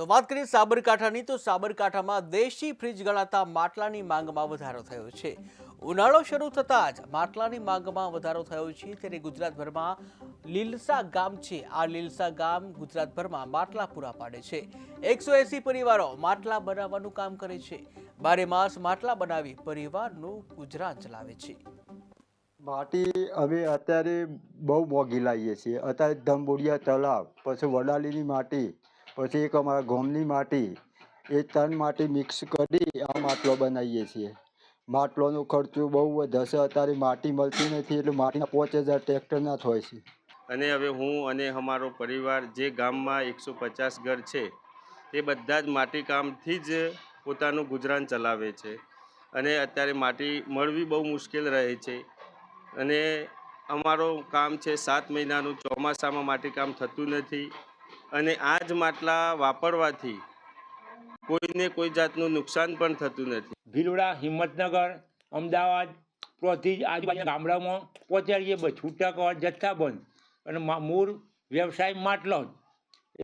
તો વાત કરીએ સાબરકાંઠાની, તો સાબરકાંઠામાં દેશી ફ્રીજ ગણાતા માટલાની માંગમાં વધારો થયો છે. ઉનાળો શરૂ થતાં જ માટલાની માંગમાં વધારો થયો છે. ત્યારે ગુજરાતભરમાં લીલસા ગામ છે. આ લીલસા ગામ ગુજરાતભરમાં માટલા પૂરા પાડે છે. એકસો એસી પરિવારો માટલા બનાવવાનું કામ કરે છે. બારે માસ માટલા બનાવી પરિવારનું ગુજરાન ચલાવે છે. માટી અમે અત્યારે બહુ મોંઘી લાવીએ છીએ અત્યારે ધંબોડિયા તળાવ, પછી વડાલીની માટી પછી એક અમારા ગોમની માટી, એ ત્રણ માટી મિક્સ કરી આ માટલો બનાવીએ છીએ. માટલોનું ખર્ચું બહુ વધે છે, અત્યારે માટી મળતી નથી એટલે માટીના પાંચ હજાર ટ્રેક્ટરના થાય છે. અને હવે હું અને અમારો પરિવાર જે ગામમાં એકસો પચાસ ઘર છે તે બધા જ માટીકામથી જ પોતાનું ગુજરાન ચલાવે છે. અને અત્યારે માટી મળવી બહુ મુશ્કેલ રહે છે. અને અમારો કામ છે, સાત મહિનાનું ચોમાસામાં માટીકામ થતું નથી. અને આ જ માટલા વાપરવાથી કોઈને કોઈ જાતનું નુકસાન પણ થતું નથી. ભીલોડા હિંમતનગર અમદાવાદ ત્યાંથી આજુબાજુ ગામડામાં પહોંચાડીએ છૂટક જથ્થાબંધ અને મૂળ વ્યવસાય માટલો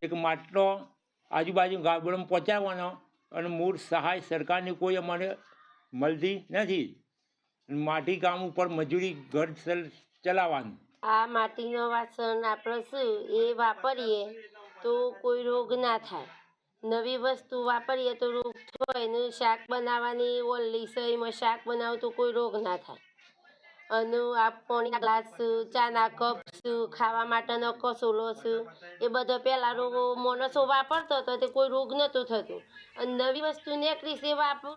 એક માટલો આજુબાજુ ગામડામાં પહોંચાડવાનો અને મૂળ સહાય સરકારની કોઈ અમારે મળતી નથી. માટી કામ ઉપર મજૂરી ઘર ચલાવવાનું. આ માટીનો વાસણ આપણે શું એ વાપરીએ. તો કોઈ રોગ ના થાય. નવી વસ્તુ વાપરીએ તો રોગ થાય ને શાક બનાવવાની ઓલી સહીમાં શાક બનાવો તો કોઈ રોગ ના થાય. અને આ પાણીના ગ્લાસ, ચાના કપ ખાવા માટેનો કસોલો છે, એ બધો પહેલાં રોગો માણસો વાપરતો હતો, તે કોઈ રોગ નહોતું થતું. અને નવી વસ્તુ નીકળી છે વાપર